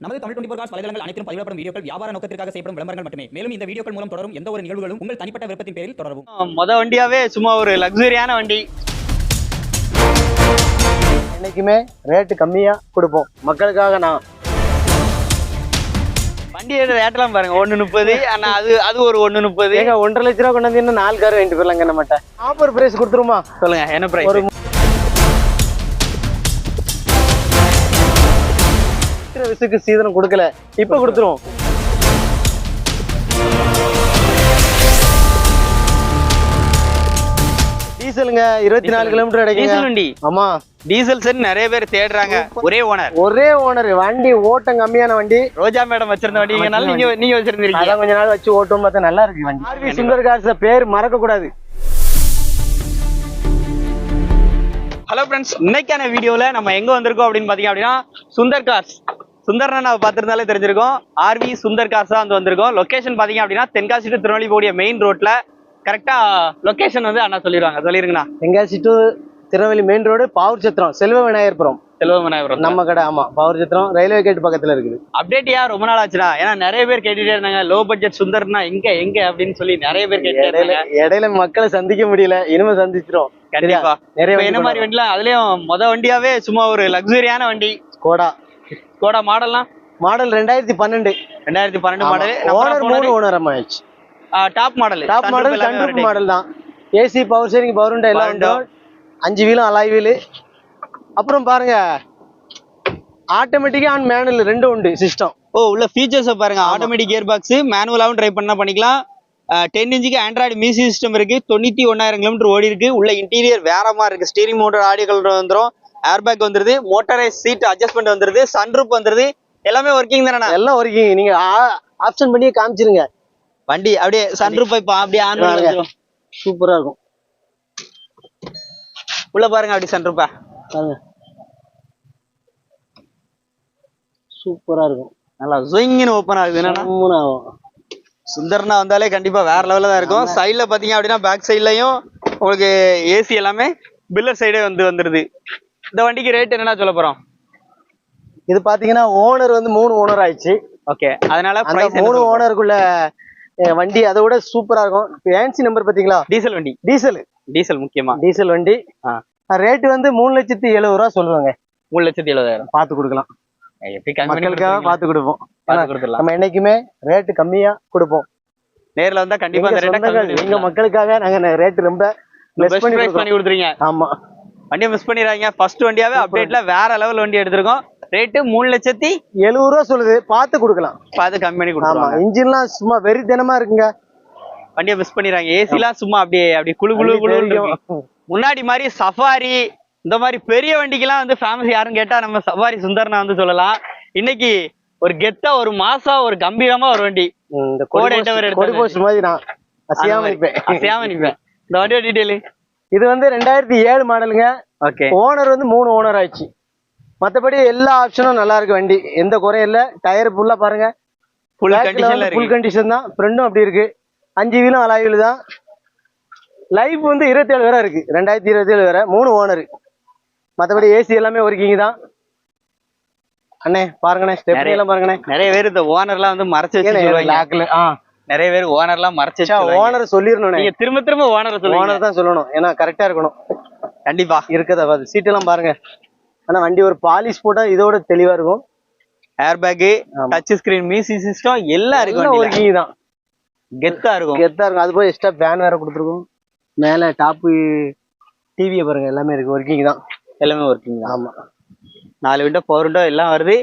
நமது Tamil twenty cos வலைதளங்கள் அனைத்தும் பதிவிடப்படும் வீடியோக்கள் வியாபார நோக்கத்திற்காக செய்யப்படும் விளம்பரங்கள் மட்டுமே. மேலும் இந்த வீடியோக்கள் மூலம் தொடரும் எந்த ஒரு நிகழ்வுகளும் உங்கள் தனிப்பட்ட விருப்பத்தின் பேரில் தொடரவும். மொத வண்டியாவே சும்மா ஒரு லக்ஸரியான வண்டி. என்னைக்குமே ரேட்டு கம்மியா கொடுப்போம். மக்களுக்காக நான். வண்டி ரேட்டெல்லாம் பாருங்க ஒண்ணு முப்பது ஆனா அது அது ஒரு ஒண்ணு முப்பது. ஏங்க ஒன்றரை லட்ச ரூபா கொண்டு வந்து இன்னும் நாலு கார் வாங்கிட்டு போயிடலாங்க நம்மகிட்ட ஆஃபர் பிரைஸ் கொடுத்துருமா சொல்லுங்க என்ன பிரைஸ் ஒரு விசுக்கு சீதனம் கொடுக்கல. இப்ப கொடுத்துருவோம். டீசலுங்க இருபத்தி நாலு கிலோமீட்டர் டீசல் வண்டி. ஆமா. டீசல் செட் நிறைய பேர் தேடுறாங்க. ஒரே ஓனர் ஒரே ஓனர் வண்டி ஓட்டம் கம்மியான வண்டி. ரோஜா மேடம் வச்சிருந்த வண்டிங்கனால நீங்க நீங்க வச்சிருந்தீங்க அதான் கொஞ்ச நாள் வச்சு ஓட்டும் பார்த்தா நல்லா இருக்கு வண்டி. ஆர்வி சுந்தர் கார்ஸ் பேர் மறக்க கூடாது ஹலோ ஃப்ரெண்ட்ஸ் இன்னைக்கான வீடியோல நம்ம எங்க வந்திருக்கோம் அப்படின்னு பாத்தீங்க அப்படின்னா சுந்தர் கார்ஸ் சுந்தர்னா நான் பார்த்திருந்தாலே தெரிஞ்சிருக்கோம். ஆர்வி சுந்தர் கார்ஸ் தான் வந்து வந்திருக்கோம். லொகேஷன் பாத்தீங்க அப்படின்னா தென்காசி டு திருநெல்வேலி போடிய மெயின் ரோட்ல கரெக்டா லொகேஷன் வந்து அண்ணா சொல்லிடுவாங்க சொல்லிருங்கண்ணா. Tenkasi to Tirunelveli main road Pavoorchatram Selva Vinayagarpuram Selvamanayapuram நம்ம கடை ஆமா பாவூர் சத்திரம் ரயில்வே கேட் பக்கத்துல இருக்குது. அப்டேட் யா ரொம்ப நாள் ஆச்சுடா. ஏன்னா நிறைய பேர் கேட்டுட்டே இருந்தாங்க லோ பட்ஜெட் சுந்தர்னா எங்க எங்க அப்படின்னு சொல்லி நிறைய பேர் கேட்டுட்டே இடையில மக்களை சந்திக்க முடியல இனிமே சந்திச்சிரும். கண்டிப்பா. நிறைய என்ன மாதிரி வண்டிலாம் அதுலயும் மொத வண்டியாவே சும்மா ஒரு லக்ஸரியான வண்டி. கோடா. கோடா மாடல்லாம். மாடல் ரெண்டாயிரத்தி பன்னெண்டு. ரெண்டாயிரத்தி பன்னெண்டு மாடல். ஓனர் மூணு ஓனர் ஆயிடுச்சு. Top model top model sunroof model தான். AC power steering power window எல்லாம் உண்டு. அஞ்சு வீலும் அலாய் வீலு. அப்புறம் பாருங்க. ஆட்டோமேட்டிக்கா அண்ட் மேனுவல் ரெண்டும் உண்டு சிஸ்டம் ஓ உள்ள ஃபீச்சர்ஸ் பாருங்க. ஆட்டோமேட்டிக் கியர் பாக்ஸ் மேனுவலாவும் ட்ரை பண்ணா பண்ணிக்கலாம். டென் இன்ச்சுக்கு ஆண்ட்ராய்டு மியூசிக் சிஸ்டம் இருக்கு. தொண்ணூத்தி ஒன்னாயிரம் கிலோமீட்டர் ஓடி இருக்கு. உள்ள இன்டீரியர் வேற மாதிரி இருக்கு. ஸ்டீரிங் மோட்டர் ஆடியோ கலர் வந்துரும். ஏர் பேக் வந்துருது மோட்டரைஸ் சீட் அட்ஜஸ்ட்மெண்ட் வந்துருது சன்ரூப் வந்துருது எல்லாமே ஒர்க்கிங் தானே எல்லாம் ஒர்க்கிங் நீங்க ஆப்ஷன் பண்ணியே காமிச்சிருங்க. வண்டி அப்படியே சன்ரூப் இப்ப அப்படியே ஆன் பாருங்க. பண்ணி சூப்பரா இருக்கும். உள்ள பாருங்க அப்படி சன்ரூப்பா பாருங்க. சூப்பரா இருக்கும். நல்லா ஜொயிங்னு ஓப்பன் ஆகுது என்னன்னா ஆகும். சுந்தர்னா வந்தாலே கண்டிப்பா வேற லெவல்ல தான் இருக்கும். சைடுல பாத்தீங்க அப்படின்னா பேக் சைட்லயும் உங்களுக்கு ஏசி எல்லாமே பில்லர் சைடே வந்து வந்துருது. இந்த வண்டிக்கு ரேட் என்னன்னா சொல்ல போறோம்? இது பாத்தீங்கன்னா ஓனர் வந்து மூணு ஓனர் ஆயிடுச்சு. ஓகே அதனால மூணு ஓனருக்குள்ள வண்டி அதை விட சூப்பரா இருக்கும். ஃபேன்சி நம்பர் பாத்தீங்களா? டீசல் வண்டி. டீசல் டீசல் முக்கியமா. டீசல் வண்டி. ஆ. ரேட் வந்து மூணு லட்சத்தி எழுபது ரூபா சொல்லுவாங்க. மூணு லட்சத்தி எழுபதாயிரம் பார்த்து கொடுக்கலாம். மக்களுக்காக? பார்த்து கொடுப்போம். நம்ம என்னைக்குமே ரேட் கம்மியா கொடுப்போம். நேர்ல வந்தா கண்டிப்பா எங்க ரேட்டை மக்களுக்காக நாங்க ரேட் ரொம்ப. பண்ணி கொடுத்துறீங்க. ஆமா. வண்டியை மிஸ் பண்ணிடுறாங்க ஃபர்ஸ்ட் வண்டியாவே அப்டேட்ல வேற லெவல் வண்டி எடுத்திருக்கோம். ரேட்டு மூணு லட்சத்தி எழுபது ரூபா சொல்லுது. பார்த்து கொடுக்கலாம். பார்த்து கம்மி பண்ணி கொடுத்துருவாங்க. இன்ஜின்லாம் சும்மா வெறித்தனமா இருக்குங்க. வண்டியை மிஸ் பண்ணிடுறாங்க ஏசிலாம் சும்மா அப்படியே அப்படி குளு குளு குளு தெரியும். முன்னாடி மாதிரி சஃபாரி இந்த மாதிரி பெரிய வண்டிக்கெல்லாம் வந்து ஃபேமஸ் யாரும் கேட்டா நம்ம சஃபாரி சுந்தர்னா வந்து சொல்லலாம். இன்னைக்கு ஒரு கெத்தா ஒரு மாசா ஒரு கம்பீரமா ஒரு வண்டி. இந்த கோடை மாதிரி நான் அசையாம இருப்பேன் அசையாம நிப்பேன். இந்த வண்டியோட டீடைலு இது வந்து ரெண்டாயிரத்தி ஏழு மாடலுங்க. ஓகே. ஓனர் வந்து மூணு ஓனர் ஆயிடுச்சு. மத்தபடி எல்லா ஆப்ஷனும் நல்லா இருக்கு வண்டி. எந்த குறையும் இல்ல. டயர் ஃபுல்லா பாருங்க. ஃபுல் கண்டிஷன் தான். ஃப்ரெண்டும் அப்படி இருக்கு. அஞ்சு வீலும் அலாய் வீலு தான். லைஃப் வந்து இருபத்தேழு வரை இருக்கு. ரெண்டாயிரத்தி இருபத்தேழு வரை மூணு ஓனர் மத்தபடி ஏசி எல்லாமே ஒர்க்கிங் தான். அண்ணே பாருங்கண்ணே நிறைய- எல்லாம் பாருங்கண்ணே. நிறைய பேர் இந்த ஓனர்லாம் வந்து மறைச்சு வச்சு லாக்ல ஆ. நிறைய பேர் ஓனர்லாம் மறைச்சு. ஓனர் சொல்லிடணும் நீங்க திரும்ப திரும்ப ஓனர் சொல்லுவாங்க. ஓனர் தான் சொல்லணும். ஏன்னா கரெக்டா இருக்கணும். கண்டிப்பா. இருக்கதா பாத்து. சீட் எல்லாம் பாருங்க. ஆனா வண்டி ஒரு பாலிஷ் போட்டா இதோட தெளிவா இருக்கும். ஏர் பேக் ஆமா. டச் ஸ்கிரீன் மியூசிக் சிஸ்டம் எல்லாம் இருக்கு வண்டியில. ஒர்க்கிங் தான். கெத்தா இருக்கும். கெத்தா இருக்கும். அது போய் எக்ஸ்ட்ரா ஃபேன் வேற கொடுத்துருக்கோம். மேல டாப்பு டிவியை பாருங்க. எல்லாமே இருக்கு. ஒர்க்கிங் தான். எல்லாமே ஒர்க்கிங் தான். ஆமா. நாலு விண்டோ ஃபோர் விண்டோ எல்லாம் வருது.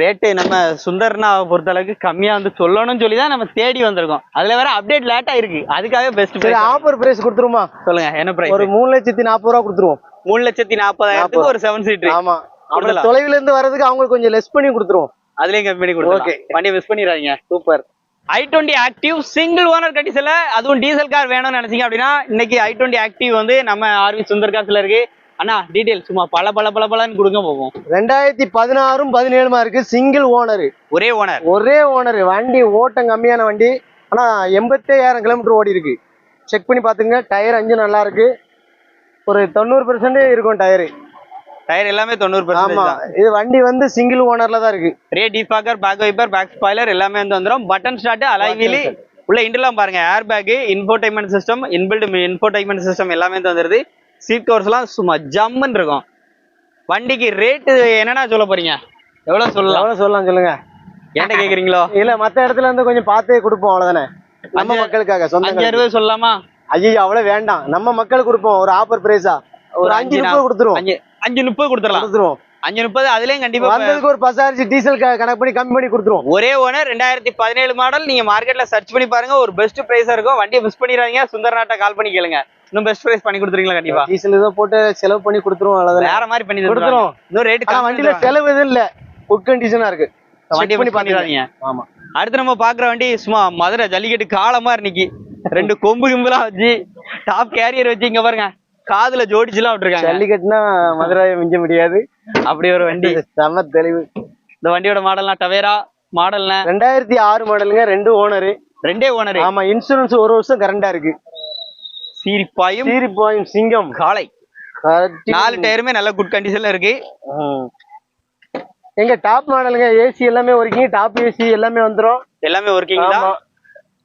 ரேட்டு நம்ம சுந்தர்னா பொறுத்த அளவுக்கு கம்மியா வந்து சொல்லணும்னு சொல்லி தான் நம்ம தேடி வந்திருக்கோம். அதுல வேற அப்டேட் லேட்டா இருக்கு அதுக்காக பெஸ்ட் சரி ஆஃபர் பிரைஸ் கொடுத்துருமா? சொல்லுங்க என்ன ஒரு பிரைஸ் மூணு லட்சத்தி நாற்பது ரூபா கொடுத்துருவோம். மூணு லட்சத்தி நாற்பதாயிரத்துக்கு ஒரு செவன் சீட் ஆமா. கொடுக்கலாம். தொலைவுல இருந்து வர்றதுக்கு அவங்களுக்கு கொஞ்சம் லெஸ் பண்ணி கொடுத்துருவோம். அதுலயும் கம்மி பண்ணி Okay. வண்டியை மிஸ் பண்ணிடுறாங்க super. I twenty active single owner கட்டிசல அதுவும் டீசல் கார் வேணும்னு நினைச்சீங்க அப்படின்னா இன்னைக்கு ஐ டுவெண்ட்டி ஆக்டிவ் வந்து நம்ம ஆர்வி சுந்தர் காசுல இருக்கு. அண்ணா டீடைல் சும்மா பல பல பல பலன்னு கொடுங்க போவோம். ரெண்டாயிரத்தி பதினாறும் பதினேழுமா இருக்கு சிங்கிள் ஓனர் ஒரே ஓனர் ஒரே ஓனர் வண்டி ஓட்டம் கம்மியான வண்டி. ஆனா எண்பத்தையாயிரம் கிலோமீட்டர் ஓடி இருக்கு. செக் பண்ணி பாத்துங்க டயர் அஞ்சு நல்லா இருக்கு. ஒரு தொண்ணூறு பெர்சன்ட் இருக்கும் டயரு டயர் எல்லாமே தொண்ணூறு ஆமா பர்சன்டேஜ் இது வண்டி வந்து சிங்கிள் ஓனர்ல தான் இருக்கு. Rear defogger back wiper back spoiler எல்லாமே வந்து வந்துரும். பட்டன் ஸ்டார்ட் அலைவீலி உள்ள இன்டர்லாம் பாருங்க air bag infotainment system inbuilt infotainment system எல்லாமே வந்து வந்துருது. சீட் கவர்ஸ்லாம் சும்மா ஜம்முன்னு இருக்கும். வண்டிக்கு ரேட்டு என்னடா சொல்ல போறீங்க? எவ்வளவு சொல்லலாம்? எவ்வளவு சொல்லலாம் சொல்லுங்க. என்கிட்ட கேக்குறீங்களோ? இல்ல மத்த இடத்துல இருந்து கொஞ்சம் பார்த்தே கொடுப்போம் அவ்வளவுதானே? நம்ம அஞ்சு- மக்களுக்காக சொந்த ரூபாய் சொல்லலாமா? ஐயோ அவ்வளவு வேண்டாம். நம்ம மக்களுக்கு கொடுப்போம் ஒரு ஆஃபர் பிரைஸா ஒரு அஞ்சு அஞ்சு முப்பது கொடுத்துருவோம். அஞ்சு அஞ்சு முப்பது கொடுத்துடலாம். கொடுத்துருவோம். அஞ்சு முப்பது அதுலயும் கண்டிப்பா வந்ததுக்கு ஒரு பசாரிச்சு டீசல் கணக்கு பண்ணி கம்மி பண்ணி கொடுத்துருவோம். ஒரே ஓனர் ரெண்டாயிரத்தி பதினேழு மாடல் நீங்க மார்க்கெட்ல சர்ச் பண்ணி பாருங்க. ஒரு பெஸ்ட் பிரைஸா இருக்கும் வண்டியை மிஸ் பண்ணிடுறாங்க சுந்தர் நாட்டை கால் பண்ணி கேளுங்க. இன்னும் பெஸ்ட் பிரைஸ் பண்ணி கொடுத்துருங்களா கண்டிப்பா? டீசல் ஏதோ போட்டு செலவு பண்ணி கொடுத்துருவோம் அவ்வளவுதான். வேற மாதிரி பண்ணி கொடுத்துருவோம். இன்னும் ரேட் வண்டியில செலவு எதுவும் இல்ல. குட் கண்டிஷனா இருக்கு. வண்டியை பண்ணி மிஸ் பண்ணிடாதீங்க ஆமா. அடுத்து நம்ம பாக்குற வண்டி சும்மா மதுரை ஜல்லிக்கட்டு காலமா இன்னைக்கு. ரெண்டு கொம்பு கிம்புலாம் வச்சு டாப் கேரியர் வச்சு இங்க பாருங்க. காதுல ஜோடிச்சுலாம் விட்டுருக்காங்க. ஜல்லிக்கட்டுனா மதுரையை மிஞ்ச முடியாது. அப்படி ஒரு வண்டி. செம தெளிவு. இந்த வண்டியோட மாடல்னா டவேரா மாடல்னா ரெண்டாயிரத்தி ஆறு மாடலுங்க ரெண்டு ஓனரு ரெண்டே ஓனர் ஆமா இன்சூரன்ஸ் ஒரு வருஷம் கரண்டா இருக்கு. சீரிப்பாயும் சீரி பாயும் சிங்கம் கரெக்ட். நாலு டயருமே நல்ல குட் கண்டிஷன்ல இருக்கு. எங்க டாப் மாடலுங்க ஏசி எல்லாமே ஒர்க்கிங் டாப் ஏசி எல்லாமே வந்துரும். எல்லாமே ஒர்க்கிங் தான்.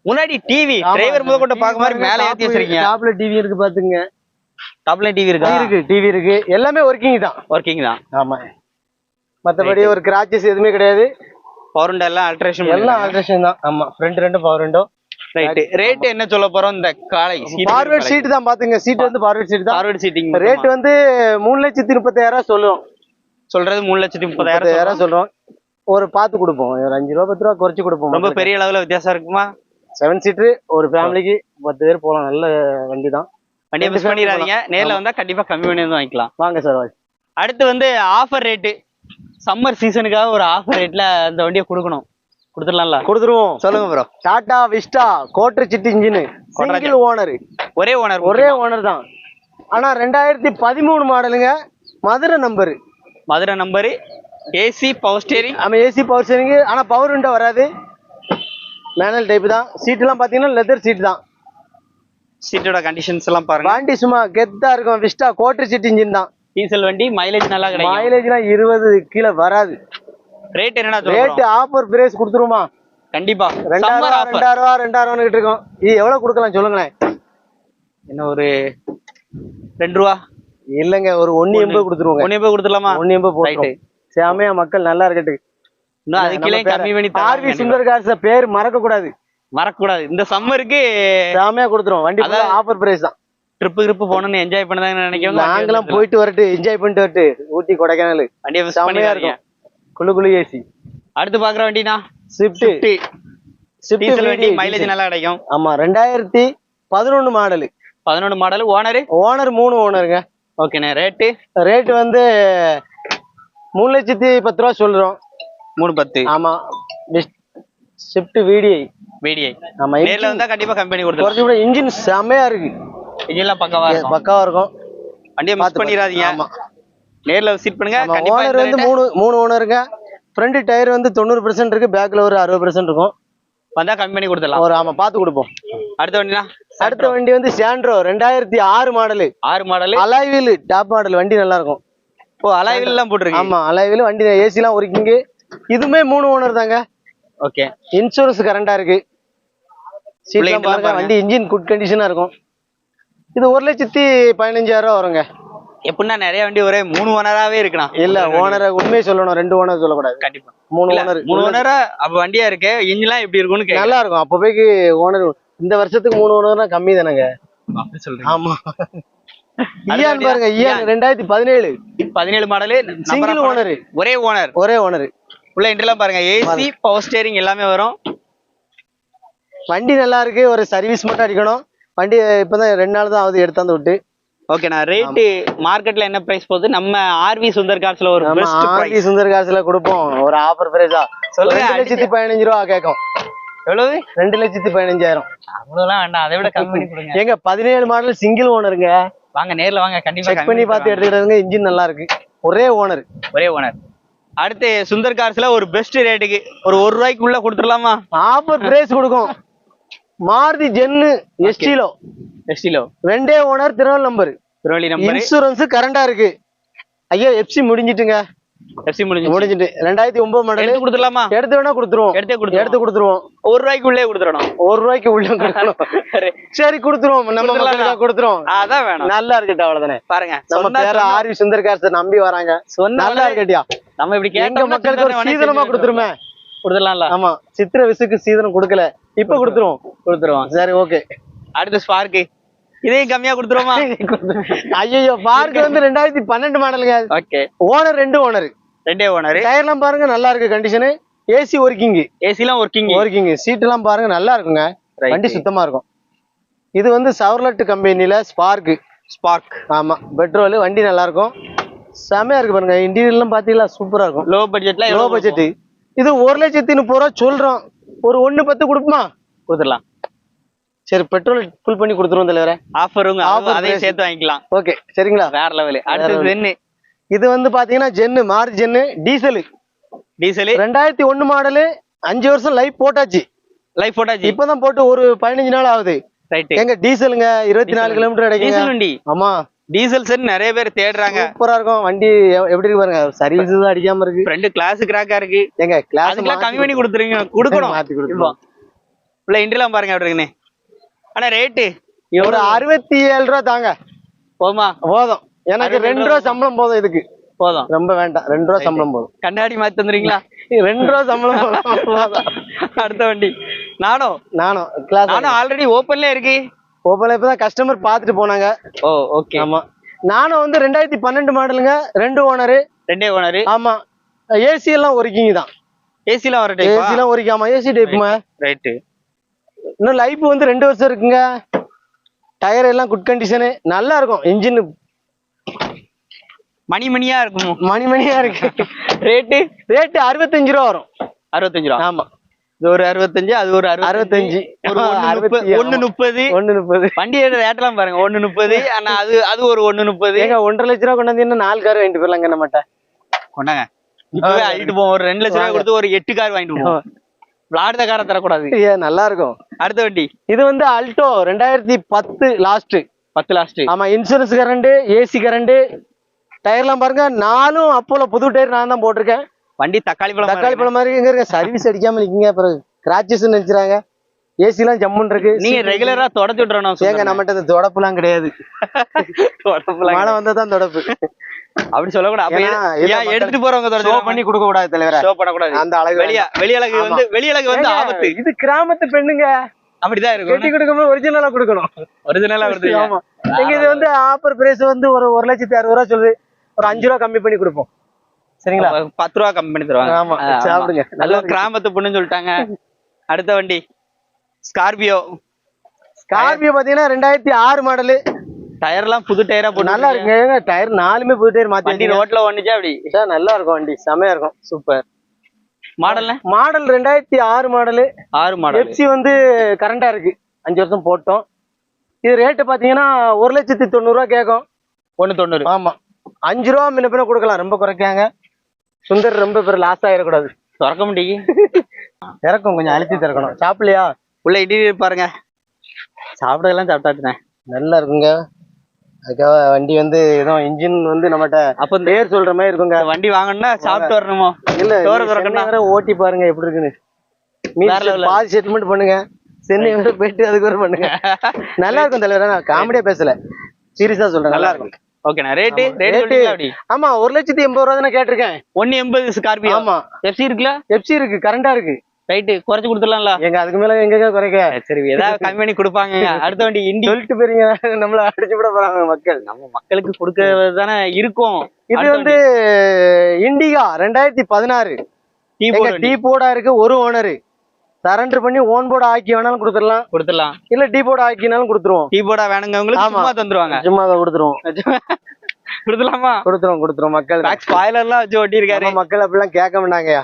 முன்னாடி டிவி டிரைவர் முதல் கொண்டு பாக்க மாதிரி மேல ஏத்தி வச்சிருக்கீங்க. டாப்ல டிவி இருக்கு பாத்துங்க. டாப்ல டிவி இருக்கா? இருக்கு டிவி இருக்கு. எல்லாமே ஒர்க்கிங் தான். ஒர்க்கிங் தான். ஆமா. மத்தபடி ஒரு கிராச்சஸ் எதுவுமே கிடையாது. பவர் எல்லாம் அல்ட்ரேஷன் எல்லாம் ஆல்ட்ரேஷன் தான். ஆமா. ஃப்ரண்ட் ரெண்டு பவர் ரெண்டும் ரைட் ரேட் என்ன சொல்ல போறோம்? இந்த காலை. ஃபார்வர்ட் சீட் தான் பாத்துங்க. சீட் வந்து ஃபார்வர்ட் சீட் தான். ஃபார்வர்ட் சீட்டிங் ரேட் வந்து மூணு லட்சத்தி முப்பத்தாயிரம் சொல்லுவோம். சொல்றது மூணு லட்சத்தி முப்பதாயிரம் சொல்றோம். ஒரு பார்த்து கொடுப்போம். ஒரு அஞ்சு ரூபா பத்து ரூபா குறைச்சு கொடுப்போம் ரொம்ப பெரிய அளவுல வித்தியாசம் இருக்குமா? செவன் சீட்டர் ஒரு ஃபேமிலிக்கு பத்து பேர் போகலாம். நல்ல வண்டி தான். வண்டியை மிஸ் பண்ணிடாதீங்க நேர்ல வந்தா கண்டிப்பா கம்மி பண்ணி வந்து வாங்கிக்கலாம். வாங்க சார் அடுத்து வந்து ஆஃபர் ரேட்டு சம்மர் சீசனுக்காக ஒரு ஆஃபர் ரேட்ல அந்த வண்டியை கொடுக்கணும். கொடுத்துடலாம்ல? கொடுத்துருவோம். சொல்லுங்க ப்ரோ டாடா விஸ்டா கோட்டர் சிட்டி இன்ஜின் சிங்கிள் ஓனர் ஒரே ஓனர் ஒரே ஓனர் தான். ஆனா ரெண்டாயிரத்தி பதிமூணு மாடலுங்க. Madurai number Madurai number AC power steering நம்ம ஏசி பவர் ஸ்டேரிங் ஆனா பவர் விண்டோ வராது. மேனுவல் டைப் தான். சீட்லாம் பாத்தீங்கன்னா லெதர் சீட் தான். சீட்டோட கண்டிஷன்ஸ் எல்லாம் பாருங்க. வண்டி சும்மா கெத்தா இருக்கும். விஸ்டா கோட்டர் சிட்டி இன்ஜின் தான். டீசல் வண்டி மைலேஜ் நல்லா கிடைக்கும். மைலேஜ்லாம் இருபது கீழே வராது. ரேட் என்னடா ரேட் ஆஃபர் பிரைஸ் கொடுத்துருமா? கண்டிப்பா. ரெண்டாயிரம் ரூபா, ரெண்டாயிரம் ரூபா ரெண்டாயிரம் ரூபான்னு இருக்கோம். இது எவ்வளவு கொடுக்கலாம் சொல்லுங்களேன்? என்ன ஒரு ரெண்டு ரூபா? இல்லங்க ஒரு ஒன்னு எண்பது கொடுத்துருவோங்க. ஒன்னே போய் கொடுத்துடலாமா? ஒன்னு எண்பது போட்டு. சாமையா மக்கள் நல்லா இருக்கட்டு இன்னும் அதுக்குள்ளே கம்மி பண்ணி ஆர்வி சுந்தர் கார்ஸ் பேர் மறக்க கூடாது மறக்கக்கூடாது. இந்த சம்மருக்கு சாமையா கொடுத்துருவோம். வண்டி ஆஃபர் பிரைஸ் தான். ட்ரிப்பு கிரிப்பு போகணும்னு என்ஜாய் பண்ணதாங்க நினைக்கிறவங்க நாங்களாம் போயிட்டு வரட்டு என்ஜாய் பண்ணிட்டு வரட்டு. ஊட்டி கொடைக்கானல். வண்டியை பண்ணிடாதீங்க. இருக்கும். குளு குளு ஏசி அடுத்து பாக்குற வண்டினா? ஸ்விஃப்ட் ஸ்விஃப்ட் வண்டி மைலேஜ் நல்லா கிடைக்கும். ஆமா ரெண்டாயிரத்தி பதினொன்னு மாடலு. பதினொன்று மாடல் ஓனரு ஓனர் மூணு ஓனருங்க ஓகேண்ணே ரேட்டு ரேட் வந்து மூணு லட்சத்தி பத்து ரூபா சொல்றோம். மூணு பத்து. ஆமா ஸ்விஃப்ட் விடிஐ VDI ஆமா நேர்ல வந்தா கண்டிப்பா கம்பெனி கொடுத்துருவோம் குறைச்சு கூட இன்ஜின் செமையா இருக்கு. இதெல்லாம் பக்கவா இருக்கும். பக்காவா இருக்கும். வண்டியை மிஸ் பண்ணிடாதீங்க. ஆமா. நேர்ல விசிட் பண்ணுங்க. ஓனர் வந்து மூணு மூணு ஓனருங்க ஃப்ரண்ட் டயர் வந்து தொண்ணூறு பெர்சென்ட் இருக்கு பேக்ல ஒரு அறுபது பெர்சென்ட் இருக்கும். வந்தா கம்மி பண்ணி கொடுத்துடலாம். ஒரு ஆமா பார்த்து கொடுப்போம். அடுத்த வண்டினா? அடுத்த வண்டி வந்து சாண்ட்ரோ ரெண்டாயிரத்தி ஆறு மாடலு ஆறு மாடல் அலாய்வீல் டாப் மாடல் வண்டி நல்லா இருக்கும் ஓ அலாய்வில் எல்லாம் போட்டிருக்கு ஆமா அலாய்வீல் வண்டி ஏசி எல்லாம் ஒர்க்கிங் இதுவுமே மூணு ஓனர் தாங்க. ஓகே இன்சூரன்ஸ் கரண்டா இருக்கு. சீட்லாம் பாருங்க. வண்டி இன்ஜின் குட் கண்டிஷனா இருக்கும். இது ஒரு லட்சத்தி பதினஞ்சாயிரம் வருங்க. எப்படின்னா நிறைய வண்டி ஒரே மூணு ஓனராவே இருக்கணும் இல்ல ஓனரை உண்மையை சொல்லணும். ரெண்டு ஓனர் சொல்லக்கூடாது. கண்டிப்பா. மூணு ஓனர் மூணு ஓனரா அப்ப வண்டியா இருக்கு? இன்ஜின்லாம் எப்படி இருக்கும்னு நல்லா இருக்கும். அப்ப போய்க்கு ஓனர் இந்த வருஷத்துக்கு மூணு ஓனர்னா கம்மி தானங்க. ஆமா? பாருங்க இயான் ரெண்டாயிரத்தி பதினேழு. பதினேழு மாடலு Single owner. ஒரே ஓனர். ஒரே ஓனர். உள்ள இன்டர்லாம் பாருங்க. ஏசி பவர் ஸ்டேரிங் எல்லாமே வரும். வண்டி நல்லா இருக்கு ஒரு சர்வீஸ் மட்டும் அடிக்கணும். வண்டி இப்பதான் ரெண்டு நாள் தான் ஆகுது எடுத்தாந்து விட்டு. ஓகேண்ணா ரேட்டு மார்க்கெட்ல என்ன பிரைஸ் போகுது? நம்ம ஆர்வி சுந்தர் கார்ஸ்ல ஒரு பிரைஸ் சுந்தர் காசுல கொடுப்போம் ஒரு ஆஃபர் பிரைஸா சொல்லுங்க, லட்சத்தி பதினஞ்சு ரூபா கேட்கும். எவ்வளவு? ரெண்டு லட்சத்தி பதினஞ்சாயிரம். அவ்வளவுலாம் வேண்டாம் அதை விட கம்மி கொடுங்க. எங்க பதினேழு மாடல் சிங்கிள் ஓனருங்க வாங்க நேர்ல வாங்க கண்டிப்பா செக் பண்ணி பார்த்து தருவாங்க. எடுத்துக்கிட்டாங்க இன்ஜின் நல்லா இருக்கு. ஒரே ஓனர் ஒரே ஓனர் அடுத்து சுந்தர் கார்ஸ்ல ஒரு பெஸ்ட் ரேட்டுக்கு ஒரு ஒரு ரூபாய்க்கு உள்ள கொடுத்துடலாமா? ஆஃபர் பிரைஸ் கொடுக்கும். மாருதி ஜென்னு எஸ்டிலோ எஸ்டிலோ ரெண்டே ஓனர் திருவள் நம்பர் திருவள்ளி நம்பர் இன்சூரன்ஸ் கரண்டா இருக்கு. ஐயா எப்சி முடிஞ்சிட்டுங்க. எஃப்சி முடிஞ்சு முடிஞ்சிட்டு. ரெண்டாயிரத்தி ஒன்பது மாடல் எடுத்து கொடுத்துடலாமா? எடுத்து வேணா கொடுத்துருவோம். எடுத்தே கொடுத்துருவோம். எடுத்து கொடுத்துருவோம். ஒரு ரூபாய்க்கு உள்ளே கொடுத்துடணும். ஒரு ரூபாய்க்கு உள்ள கொடுக்கணும் சரி கொடுத்துருவோம். நம்ம. மக்களுக்காக கொடுத்துருவோம். அதான் வேணும். நல்லா இருக்கட்டும் அவ்வளவுதானே. பாருங்க. நம்ம பேர ஆர்வி சுந்தர் காசை நம்பி வராங்க. நல்லா இருக்கட்டியா? நம்ம இப்படி எங்க மக்களுக்கு ஒரு சீதனமா கொடுத்துருமே. கொடுத்துடலாம்ல? ஆமா. சித்திர விசுக்கு சீதனம் கொடுக்கல. இப்ப கொடுத்துருவோம். கொடுத்துருவோம். சரி ஓகே. அடுத்து ஸ்பார்க்கு இதையும் கம்மியா கொடுத்துருவோமா? ஐயோ பார்க் வந்து ரெண்டாயிரத்தி பன்னெண்டு மாடலுங்க ஓகே. ஓனர் ரெண்டு ஓனர் ரெண்டே ஓனரு டயர்லாம் பாருங்க நல்லா இருக்கு கண்டிஷனு ஏசி ஒர்க்கிங் ஏசிலாம் ஒர்க்கிங் ஒர்க்கிங் சீட் எல்லாம் பாருங்க நல்லா இருக்குங்க. வண்டி சுத்தமா இருக்கும். இது வந்து சவர்லட் கம்பெனில ஸ்பார்க் ஸ்பார்க் ஆமா பெட்ரோல் வண்டி நல்லா இருக்கும். செமையா இருக்கு பாருங்க இன்டீரியர்லாம் பாத்தீங்களா சூப்பரா இருக்கும். லோ பட்ஜெட்ல லோ பட்ஜெட் இது ஒரு லட்சத்தி முப்பது ரூபா சொல்றோம். ஒரு ஒண்ணு பத்து கொடுப்போமா? கொடுத்துடலாம். சரி பெட்ரோல் ஃபுல் பண்ணி கொடுத்துருவோம் தலைவரே. ஆஃபருங்க Offer அதையும். சேர்த்து வாங்கிக்கலாம். ஓகே சரிங்களா? வேற லெவலு level. என்ன இது வந்து பாத்தீங்கன்னா ஜென்னு மாறு ஜென்னு டீசல். டீசலு. ரெண்டாயிரத்தி ஒண்ணு மாடலு அஞ்சு வருஷம் லைஃப் போட்டாச்சு. லைஃப் போட்டாச்சு. இப்பதான் போட்டு ஒரு பதினஞ்சு நாள் ஆகுது. ரைட்டு எங்க டீசலுங்க இருபத்தி நாலு. கிலோமீட்டர் வண்டி. ஆமா. டீசல் செட் நிறைய பேர் தேடுறாங்க. சூப்பரா இருக்கும். வண்டி எப்படி இருக்கு பாருங்க. சர்வீஸ் தான் அடிக்காம இருக்கு. ஃப்ரெண்டு கிளாஸ் கிராக்கா இருக்கு. எங்க கிளாஸ் கம்மி பண்ணி கொடுத்துருங்க. கொடுக்கணும். மாத்தி கொடுத்துருவோம். உள்ள இன்ட்ரெலாம் பாருங்க அப்படி இருக்குன்னு. ஆனா ரேட்டு ஒரு அறுபத்தி ஏழு ரூபா தாங்க. போதுமா? போதும். எனக்கு ரெண்டு ரூபா சம்பளம் போதும் இதுக்கு. போதும். ரொம்ப வேண்டாம். ரெண்டு ரூபா சம்பளம் போதும். கண்ணாடி மாத்தி தந்துறீங்களா ரெண்டு ரூபா சம்பளம் போதும். போதும். அடுத்த வண்டி. நானும். நானும். கிளாஸ் நானும் ஆல்ரெடி ஓப்பன்ல இருக்கு. ஓப்பல இப்பதான் கஸ்டமர் பார்த்துட்டு போனாங்க. ஓ ஓகே ஆமா. நானும் வந்து ரெண்டாயிரத்தி பன்னெண்டு மாடலுங்க ரெண்டு ஓனரு ரெண்டே ஓனரு ஆமா. ஏசி எல்லாம் ஒர்க்கிங் தான். ஏசில வர ஏசி டைப்பா எல்லாம் ஒர்க்கிங் ஆமா ஏசி டைப்புமா ரைட்டு இன்னும் லைஃப் வந்து ரெண்டு வருஷம் இருக்குங்க. டயர் எல்லாம் குட் கண்டிஷனு நல்லா இருக்கும். இன்ஜின் மணி மணியா இருக்கும்? மணி மணியா இருக்கு. ரேட்டு ரேட்டு அறுபத்தஞ்சு ரூபா வரும். அறுபத்தஞ்சு ரூபா. ஆமா. இது ஒரு அறுபத்தஞ்சு அது ஒரு அறுபத்தஞ்சு. அறுபத்தி முப்பது- ஆமா. முப்பது. வண்டியோட ரேட்டெல்லாம் பாருங்க ஒண்ணு முப்பது. ஆனா அது அது ஒரு ஒண்ணு முப்பது. ஏங்க ஒன்றரை லட்ச ரூபா கொண்டாந்து நாலு கார் வாங்கிட்டு போயிடலாங்க நம்மகிட்ட கொண்டாங்க. இப்பவே அழிட்டு போவோம். ஒரு ரெண்டு லட்ச ரூபாய் கொடுத்து ஒரு எட்டு கார் வாங்கிட்டு போவோம். விளாடுத காரை தரக்கூடாது. ஏ நல்லா இருக்கும் அடுத்த வண்டி. இது வந்து அல்டோ ரெண்டாயிரத்தி பத்து லாஸ்ட் பத்து லாஸ்ட் ஆமா இன்சூரன்ஸ் கரண்ட் ஏசி கரண்ட் டயர்லாம் பாருங்க. நாலும் அப்போல புது டயர் நான் தான் போட்டிருக்கேன். வண்டி தக்காளி பழம் தக்காளி பழம் மாதிரி எங்க இருக்க சர்வீஸ் அடிக்காம நிக்கீங்க. அப்புறம் கிராச்சஸ் நினைச்சுறாங்க. ஏசி எல்லாம் ஜம்முன்னு இருக்கு. நீங்க ரெகுலரா தொடச்சு விட்டுறணும் ஏங்க நம்மகிட்ட இந்த தொடப்புலாம் கிடையாது. மழை வந்தா தான் தொடப்பு. அப்படி சொல்லக்கூடாது. எடுத்துட்டு போறவங்க ஷோ பண்ணி கொடுக்க கூடாது தலைவர. ஷோ பண்ணக்கூடாது. அந்த அழகு வெளிய வெளியழகு. வந்து வெளியழகு வந்து ஆபத்து. இது கிராமத்து பெண்ணுங்க. அப்படிதான் கட்டி இருக்கும் கொடுக்கும்போது ஒரிஜினலா கொடுக்கணும். ஒரிஜினலா கொடுத்துருங்க ஆமா. இது வந்து ஆஃபர் பிரைஸ் வந்து ஒரு ஒரு லட்சத்தி அறுபது ரூபா சொல்லுது. ஒரு அஞ்சு ரூபா கம்மி பண்ணி கொடுப்போம். சரிங்களா? பத்து ரூபா கம்மி பண்ணி தருவாங்க. ஆமா. சாப்பிடுங்க. நல்லா இருக்கு. கிராமத்து பொண்ணுன்னு சொல்லிட்டாங்க. அடுத்த வண்டி. ஸ்கார்பியோ ஸ்கார்பியோ பாத்தீங்கன்னா ரெண்டாயிரத்தி ஆறு மாடலு டயர்லாம் புது டயரா போட்டு நல்லா இருக்குங்க. டயர் நாலுமே புது டயர் வண்டி மாத்தி ரோட்ல ஒண்ணுச்சா அப்படி? சார் நல்லா இருக்கும் வண்டி. செமையா இருக்கும். சூப்பர் மாடல்ல மாடல் ரெண்டாயிரத்தி ஆறு மாடலு ஆறு மாடல் எஃப்சி வந்து கரண்டா இருக்கு. அஞ்சு வருஷம் போட்டோம். இது ரேட்டு பாத்தீங்கன்னா ஒரு லட்சத்தி தொண்ணூறு ரூபா கேட்கும். ஒண்ணு தொண்ணூறு. ஆமா. அஞ்சு ரூபா முன்ன பின்ன கொடுக்கலாம். ரொம்ப குறைக்காங்க. சுந்தர் ரொம்ப பேர் லாஸ் ஆயிடக்கூடாது திறக்க முடியும் இறக்கும் கொஞ்சம் அழுத்தி திறக்கணும். சாப்பிடலையா? உள்ள இன்டீரியர் பாருங்க. சாப்பிடலாம் சாப்பிட்டாச்சுனே நல்லா இருக்குங்க. அதுக்காக வண்டி வந்து ஏதோ இன்ஜின் வந்து நம்மகிட்ட அப்ப இந்த பேர் சொல்ற மாதிரி இருக்குங்க. வண்டி வாங்கணும்னா சாப்பிட்டு வரணுமோ? இல்ல டோரை திறக்கணும். ஓட்டி பாருங்க எப்படி இருக்குன்னு. பாதி செட்டில்மெண்ட் பண்ணுங்க. சென்னை வரை போயிட்டு அதுக்கு வரை பண்ணுங்க. நல்லா இருக்கும் தலைவர் நான் காமெடியா பேசல. சீரியஸா சொல்றேன் நல்லா இருக்கும். ஓகேண்ணா ரேட்டு. ரேட் அப்படி? ஆமா ஒரு லட்சத்தி எண்பது ரூபா தானே கேட்டிருக்கேன். ஒன்னு எண்பது ஸ்கார்பியோ ஆமா. எஃப்சி இருக்குல்ல? எஃப்சி இருக்கு கரண்டா இருக்கு. ரைட்டு குறைச்சு கொடுத்துடலாம்ல. எங்க அதுக்கு மேல எங்க குறைக்க? சரி ஏதாவது கம்மி பண்ணி கொடுப்பாங்க. அடுத்த வண்டி இண்டி சொல்லிட்டு போறீங்க நம்மள அடிச்சு விட போறாங்க மக்கள். நம்ம மக்களுக்கு கொடுக்கறது தானே இருக்கும். இது வந்து இண்டிகா ரெண்டாயிரத்தி பதினாறு. டீ போர்டா இருக்கு ஒரு ஓனரு சரண்டர் பண்ணி ஓன் போர்டு ஆக்கி வேணாலும் கொடுத்துடலாம். கொடுத்துடலாம். இல்ல டீ போர்டு ஆக்கினாலும் கொடுத்துருவோம். டீ போர்டா வேணுங்கவங்களுக்கு. சும்மா தந்துருவாங்க. சும்மா அதை கொடுத்துருவோம் கொடுத்துலாமா கொடுத்துருவோம் கொடுத்துருவோம் மக்கள் பேக் ஸ்பாயிலர்லாம் வச்சு ஒட்டியிருக்காரு. நம்ம மக்கள் அப்படிலாம் கேட்க மாட்டாங்கயா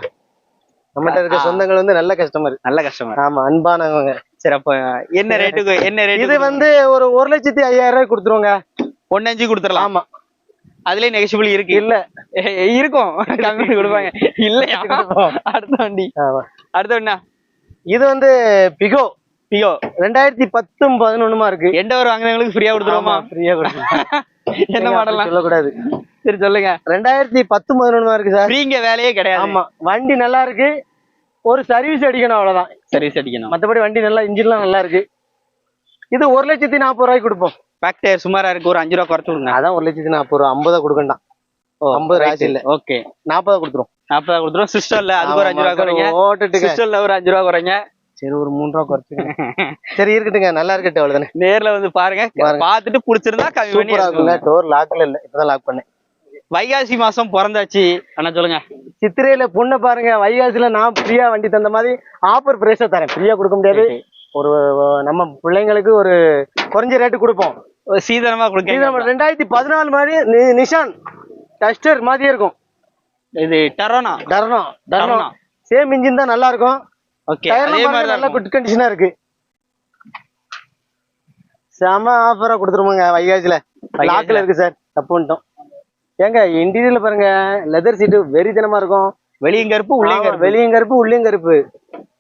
நம்மகிட்ட இருக்க. சொந்தங்கள் வந்து நல்ல கஸ்டமர் நல்ல கஷ்டமா ஆமா அன்பானவங்க. சரி. அப்ப என்ன ரேட்டுக்கு என்ன ரேட்டு இது வந்து ஒரு ஒரு லட்சத்தி ஐயாயிரம் ரூபாய் கொடுத்துருவோங்க. ஒன்னு அஞ்சு கொடுத்துடலாம். ஆமா. அதுலயே நெகஷிபிள் இருக்கு. இல்ல. இருக்கும். கம்மி கொடுப்பாங்க. இல்லையா? அடுத்த வண்டி. அடுத்த வண்டினா இது வந்து பிகோ பியோ ரெண்டாயிரத்தி பத்தும் பதினொன்னுமா இருக்கு? எண்டவர் வாங்குறவங்களுக்கு ஃப்ரீயா கொடுத்துருவோமா? ஃப்ரீயா கொடுத்துருவோம். என்ன மாடலாம் சொல்லக்கூடாது. சரி சொல்லுங்க. ரெண்டாயிரத்தி பத்து பதினொன்று இருக்கு சார்? ஃப்ரீங்க வேலையே கிடையாது. ஆமா வண்டி நல்லா இருக்கு. ஒரு சர்வீஸ் அடிக்கணும் அவ்வளவுதான். சர்வீஸ் அடிக்கணும். மத்தபடி வண்டி நல்லா இன்ஜின்லாம் நல்லா இருக்கு. இது ஒரு லட்சத்தி நாற்பது ரூபாய்க்கு கொடுப்போம். பேக் டயர் சுமாரா இருக்கு. ஒரு அஞ்சு ரூபா குறைச்சு விடுங்க அதான் ஒரு லட்சத்தி நாற்பது ரூபா. ஐம்பதா கொடுக்கண்டாம். ஐம்பது ராசி இல்ல. ஓகே நாற்பதா கொடுத்துரும் நாற்பதா கொடுத்துரும் சிஸ்டர்ல அதுக்கு ஒரு அஞ்சு ரூபா குறைங்க. ஓட்டுட்டுங்க. சிஸ்டர்ல ஒரு அஞ்சு ரூபா குறைங்க. சரி ஒரு மூணு ரூபா குறைச்சுங்க சரி இருக்கட்டுங்க. நல்லா இருக்கட்டும் அவ்வளவுதானே? நேர்ல வந்து பாருங்க. பார்த்துட்டு பிடிச்சிருந்தா கம்மி பண்ணி. டோர் லாக்ல இல்ல. இப்பதான் லாக் பண்ணேன். வைகாசி மாசம் பிறந்தாச்சு. அண்ணா சொல்லுங்க. சித்திரையில பொண்ணை பாருங்க. வைகாசில நான் ஃப்ரீயா வண்டி தந்த மாதிரி ஆஃபர் பிரைஸா தரேன். ஃப்ரீயா கொடுக்க முடியாது. ஒரு நம்ம பிள்ளைங்களுக்கு ஒரு குறைஞ்ச ரேட்டு கொடுப்போம். சீதனமா கொடுக்க ரெண்டாயிரத்தி பதினாலு மாதிரி நிஷான் டஸ்டர் மாதிரியே இருக்கும். இது டரோனா டர்னோ டர்னோ. சேம் இன்ஜின் தான் நல்லா இருக்கும் ஓகே அதே மாதிரி நல்ல குட் கண்டிஷனா இருக்கு. செம ஆஃபரா கொடுத்துருவோங்க வைகாசில. லாக்ல இருக்கு சார் தப்பு பண்ணிட்டோம் ஏங்க இன்டீரியர்ல பாருங்க லெதர் சீட்டு வெறித்தனமா இருக்கும். வெளியும் கருப்பு உள்ளே வெளியும் கருப்பு? உள்ளயும் கருப்பு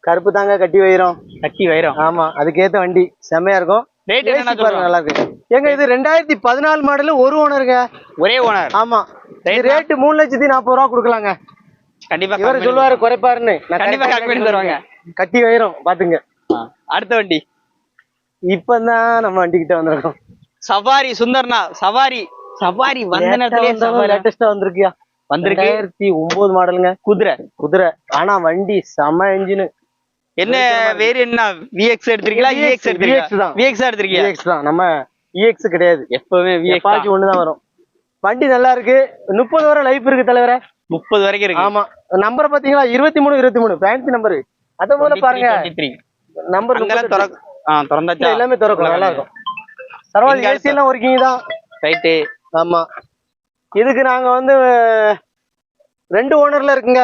கருப்பு. தாங்க கட்டி வைரும். கட்டி வைரம். ஆமா அதுக்கேத்த வண்டி. செமையா இருக்கும். ரேட் என்ன பாருங்க நல்லா இருக்கு ஏங்க இது ரெண்டாயிரத்தி பதினாலு மாடலு ஒரு ஓனருங்க. ஒரே ஓனர். ஆமா. ரேட்டு மூணு லட்சத்தி நாற்பது ரூபா கொடுக்கலாங்க. கண்டிப்பா இவர் சொல்லுவாரு குறைப்பாருன்னு. கண்டிப்பா கம்மி பண்ணி தருவாங்க. கட்டி வைரும் பாத்துங்க. அடுத்த வண்டி. இப்பதான் நம்ம வண்டி கிட்ட வந்திருக்கோம். சவாரி சுந்தர்னா சவாரி சவாரி வந்த நேரத்திலே லேட்டஸ்டா வந்திருக்கியா? வந்திருக்கு. ஒன்பது மாடலுங்க. குதிரை. குதிரை. ஆனா வண்டி செம இன்ஜின் என்ன வேரியன்ட்னா விஎக்ஸ் எடுத்திருக்கீங்களா? VX இஎக்ஸ் எடுத்திருக்கீங்களா? தான். விஎக்ஸ் எடுத்திருக்கீங்க. இஎக்ஸ் தான். நம்ம இஎக்ஸ் கிடையாது. எப்பவுமே விஎக்ஸ் எப்பாச்சும் ஒண்ணுதான் வரும். வண்டி நல்லா இருக்கு. முப்பது வரை லைஃப் இருக்கு தலைவரே. முப்பது வரைக்கும் இருக்கு. ஆமா. நம்பர் பாத்தீங்களா இருபத்தி மூணு இருபத்தி மூணு. ஃபேன்சி நம்பர் அத போல பாருங்க. 23. நம்பர் திறந்தாச்சா? எல்லாமே திறக்கும். நல்லா இருக்கும். பரவாயில்ல ஏசி எல்லாம் ஒர்க்கிங் தான். ரைட்டு ஆமா. இதுக்கு நாங்க வந்து ரெண்டு ஓனர்ல இருக்குங்க.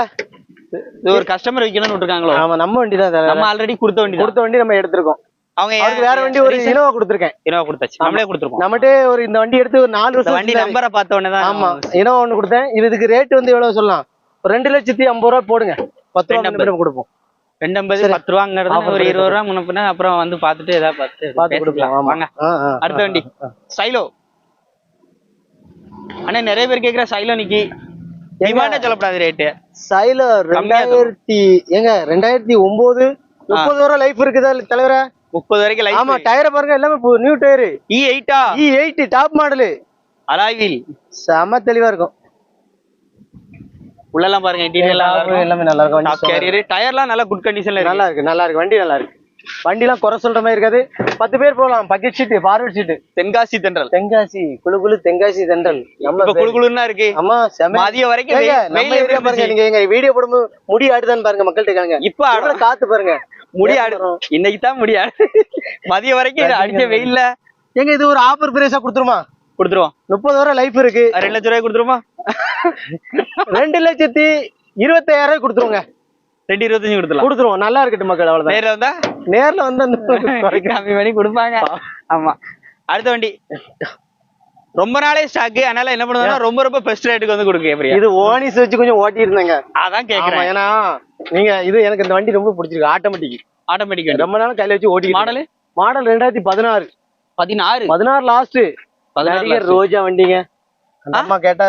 இது ஒரு கஸ்டமர் விக்கணும்னு விட்டுருக்காங்களோ? ஆமா நம்ம வண்டி தான் நம்ம ஆல்ரெடி கொடுத்த வண்டி கொடுத்த வண்டி நம்ம எடுத்திருக்கோம். அவங்க வேற வண்டி ஒரு இனோவா கொடுத்துருக்கேன். இனோவா கொடுத்தாச்சு. நம்மளே கொடுத்துருக்கோம் நம்மகிட்டே ஒரு இந்த வண்டி எடுத்து ஒரு நாலு வருஷம் வண்டி. நம்பரை பார்த்த உடனே தான் ஆமா. இனோவா ஒண்ணு கொடுத்தேன். இது இதுக்கு ரேட் வந்து எவ்வளவு சொல்லலாம்? ரெண்டு லட்சத்தி ஐம்பது ரூபா போடுங்க. பத்து ரூபா கொடுப்போம். ரெண்டு ஐம்பது. பத்து ரூபாங்கிறது ஒரு இருபது ரூபா முன்னப்பின அப்புறம் வந்து பார்த்துட்டு ஏதாவது பார்த்து பார்த்து கொடுக்கலாம். வாங்க. அடுத்த வண்டி. சைலோ. அண்ணா நிறைய பேர் கேக்குற சைலோ நிக்கி. டிமாண்டே சொல்லப்படாது ரேட்டு சைலோ கம்மியா இருக்கும். ரெண்டாயிரத்தி ஏங்க ரெண்டாயிரத்தி ஒன்பது முப்பது வரை லைஃப் இருக்குதா தலைவரே? முப்பது வரைக்கும் ஆமா லைஃப் டயரை பாருங்க எல்லாமே new tyre E எயிட்டா E eight top model alloy wheel. செம தெளிவா இருக்கும். உள்ளெல்லாம் பாருங்க இன்டீரியர் எல்லாமே நல்லா இருக்கும். டாப் கேரியர் டயர்லாம் நல்ல குட் கண்டிஷன்ல நல்லா இருக்கு நல்லா இருக்கு. வண்டி நல்லா இருக்கு. வண்டிலாம் குறை சொல்ற மாதிரி இருக்காது. பத்து பேர் போகலாம். Bucket seat forward seat Tenkasi Thendral. Tenkasi குளு குளு தென்காசி தென்றல். நம்ம குளு குளுன்னா இருக்கு. ஆமா செம மதியம் வரைக்கும் நம்ம ஏரியா பாருங்க. நீங்க எங்க வீடியோ போடும்போது முடி ஆடுதான்னு பாருங்க மக்கள்கிட்ட கேளுங்க. இப்ப. எவ்வளவு காத்து பாருங்க. முடியாடு இன்னைக்கு தான் முடியாது மதியம் வரைக்கும் இது அடிச்ச வெயில்ல. எங்க இது ஒரு ஆஃபர் பிரைஸா கொடுத்துருமா? கொடுத்துருவோம். முப்பது வரை லைஃப் இருக்கு. ரெண்டு லட்ச ரூபாய் கொடுத்துருமா ரெண்டு லட்சத்தி இருபத்தாயிரம் ரூபாய் கொடுத்துருவோங்க. ரெண்டு இருபத்தஞ்சு கொடுத்துலாம் கொடுத்துருவோம். நல்லா இருக்கட்டும் மக்கள் அவ்வளவுதான். நேர்ல வந்தா அந்த கம்மி பண்ணி கொடுப்பாங்க. ஆமா. அடுத்த வண்டி. ரொம்ப நாளே ஸ்டாக் அதனால என்ன பண்ணுவாங்கன்னா ரொம்ப ரொம்ப பெஸ்ட் ரேட்டுக்கு வந்து கொடுக்க எப்படியா இது ஓனிஸ் வச்சு கொஞ்சம் ஓட்டி இருந்தேங்க. அதான் கேக்குறேன். ஏன்னா நீங்க இது எனக்கு இந்த வண்டி ரொம்ப பிடிச்சிருக்கு ஆட்டோமேட்டிக் ஆட்டோமேட்டிக் ரொம்ப நாள் கையில வச்சு ஓட்டி மாடலு மாடல் ரெண்டாயிரத்தி பதினாறு. பதினாறு? பதினாறு லாஸ்ட் பதினாறு ரோஜா வண்டிங்க. அம்மா கேட்டா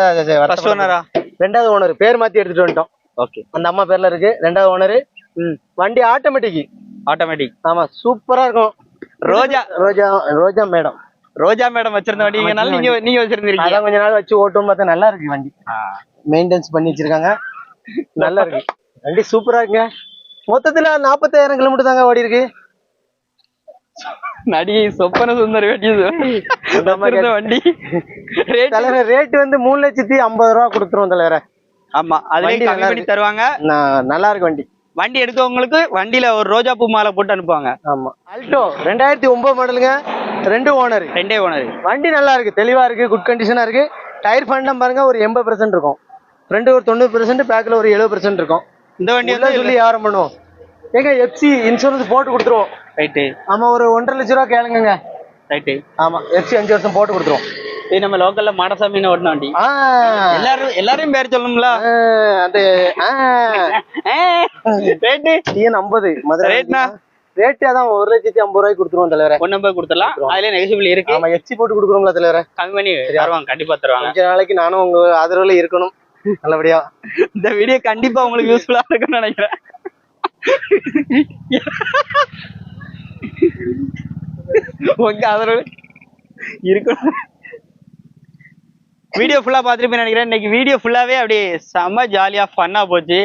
ரெண்டாவது ஓனர் பேர் மாத்தி எடுத்துட்டு வந்துட்டோம். ஓகே அந்த அம்மா பேர்ல இருக்கு ரெண்டாவது ஓனர் வண்டி ஆட்டோமேட்டிக் ஆட்டோமேட்டிக் ஆமா சூப்பரா இருக்கும். ரோஜா. ரோஜா ரோஜா மேடம். ரோஜா மேடம் வச்சிருந்த வண்டிங்கனால நீங்க நீங்க வச்சிருந்தீங்க அதான் கொஞ்ச நாள் வச்சு ஓட்டும் பார்த்தா நல்லா இருக்கு வண்டி. மெயின்டெனன்ஸ் பண்ணி வச்சிருக்காங்க. நல்லா இருக்கு. வண்டி சூப்பரா இருக்குங்க. மொத்தத்துல நாற்பத்தாயிரம் கிலோமீட்டர் தாங்க ஓடி இருக்கு. நடிகை சொப்பன சுந்தர் வச்சிருந்த வண்டி. ரேட் தலைவர் ரேட் வந்து மூணு லட்சத்தி ஐம்பது ரூபா கொடுத்துருவோம் தலைவர. ஆமா அதுலயும் வண்டி கம்மி பண்ணி தருவாங்க. நல்லா இருக்கு வண்டி. வண்டி எடுக்கவங்களுக்கு வண்டியில ஒரு ரோஜா பூ மாலை போட்டு அனுப்புவாங்க. ஆமா. அல்டோ ரெண்டாயிரத்தி ஒன்பது மாடலுங்க ரெண்டு ஓனர் ரெண்டே ஓனர் வண்டி நல்லா இருக்கு தெளிவா இருக்கு குட் கண்டிஷனா இருக்கு. டயர் ஃபண்டம் பாருங்க ஒரு எண்பது பெர்சென்ட் இருக்கும். ஃப்ரண்ட் ஒரு தொண்ணூறு பெர்சென்ட் பேக்ல ஒரு எழுபது பெர்சென்ட் இருக்கும். இந்த வண்டி வந்து சொல்லி வியாபாரம் பண்ணுவோம். ஏங்க எஃப்சி இன்சூரன்ஸ் போட்டு கொடுத்துருவோம். ரைட்டு ஆமா ஒரு ஒன்றரை லட்ச ரூபா கேளுங்க ரைட்டு ஆமா எஃப்சி அஞ்சு வருஷம் போட்டு கொடுத்துருவோம். இது நம்ம லோக்கல்ல மாடசாமின்னு ஓட்டின வண்டி. எல்லாரும் எல்லாரையும் பேர் சொல்லணும்ல. ஆ, அந்த ரேட்டு? டிஎன் ஐம்பது. மதுரை ரேட்னா? ரேட்டு அதான் ஒரு லட்சத்தி ஐம்பது ரூபாய்க்கு கொடுத்துருவோம் தலைவரே. ஒன் நம்பர் கொடுத்துடலாம். அதுல நெகசிபிள் இருக்கு. ஆமா எச்சி போட்டு கொடுக்குறோம்ல தலைவரே. கம்மி பண்ணி தருவாங்க கண்டிப்பா தருவாங்க. கொஞ்ச நாளைக்கு நானும் உங்க ஆதரவுல இருக்கணும். நல்லபடியா. இந்த வீடியோ கண்டிப்பா உங்களுக்கு யூஸ்ஃபுல்லா இருக்கும்னு நினைக்கிறேன். உங்க ஆதரவு இருக்கணும். வீடியோ ஃபுல்லா பார்த்துருப்பேன் நினைக்கிறேன். இன்னைக்கு வீடியோ ஃபுல்லாவே அப்படியே செம்ம ஜாலியா ஃபன்னா போச்சு.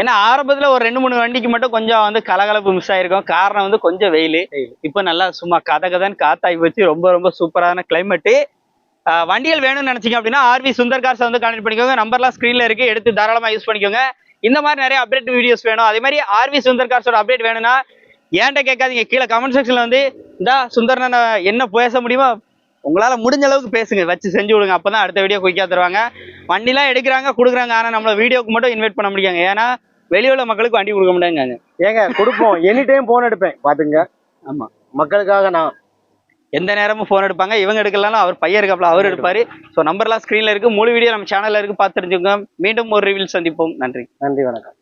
ஏன்னா ஆரம்பத்துல ஒரு ரெண்டு மூணு வண்டிக்கு மட்டும் கொஞ்சம் வந்து கலகலப்பு மிஸ் ஆயிருக்கும். காரணம் வந்து கொஞ்சம் வெயில். இப்போ நல்லா சும்மா கத கதன்னு காத்தாகி போச்சு. ரொம்ப ரொம்ப சூப்பரான கிளைமேட்டு வண்டிகள் வேணும்னு நினைச்சீங்க அப்படின்னா ஆர்வி சுந்தர் கார்ஸ் வந்து கான்டெக்ட் பண்ணிக்கோங்க. நம்பர்லாம் ஸ்க்ரீன்ல இருக்கு. எடுத்து தாராளமா யூஸ் பண்ணிக்கோங்க. இந்த மாதிரி நிறைய அப்டேட் வீடியோஸ் வேணும். அதே மாதிரி ஆர்வி சுந்தர் கார்ஸோட அப்டேட் வேணும்னா ஏன்ட்ட கேட்காதீங்க. கீழே கமெண்ட் செக்ஷன்ல வந்து இந்தா சுந்தர் நான் என்ன பேச முடியுமோ? உங்களால முடிஞ்ச அளவுக்கு பேசுங்க. வச்சு செஞ்சு விடுங்க. அப்பதான் அடுத்த வீடியோ குயிக்கா தருவாங்க. வண்டிலாம் எடுக்கிறாங்க கொடுக்குறாங்க. ஆனா நம்மள வீடியோக்கு மட்டும் இன்வைட் பண்ண முடியாங்க ஏன்னா வெளியுள்ள மக்களுக்கு வண்டி கொடுக்க முடியாங்க ஏங்க கொடுப்போம். எனி டைம் போன் எடுப்பேன். பாத்துங்க. ஆமா. மக்களுக்காக நான். எந்த நேரமும் ஃபோன் எடுப்பாங்க. இவங்க எடுக்கலாம் அவர் பையன் இருக்காப்ல அவர் எடுப்பாரு. ஸோ நம்பர்லாம் ஸ்க்ரீன்ல இருக்கு. முழு வீடியோ நம்ம சேனல்ல இருக்கு. பார்த்து தெரிஞ்சுக்கோங்க மீண்டும் ஒரு ரிவில் சந்திப்போம். நன்றி. நன்றி வணக்கம்.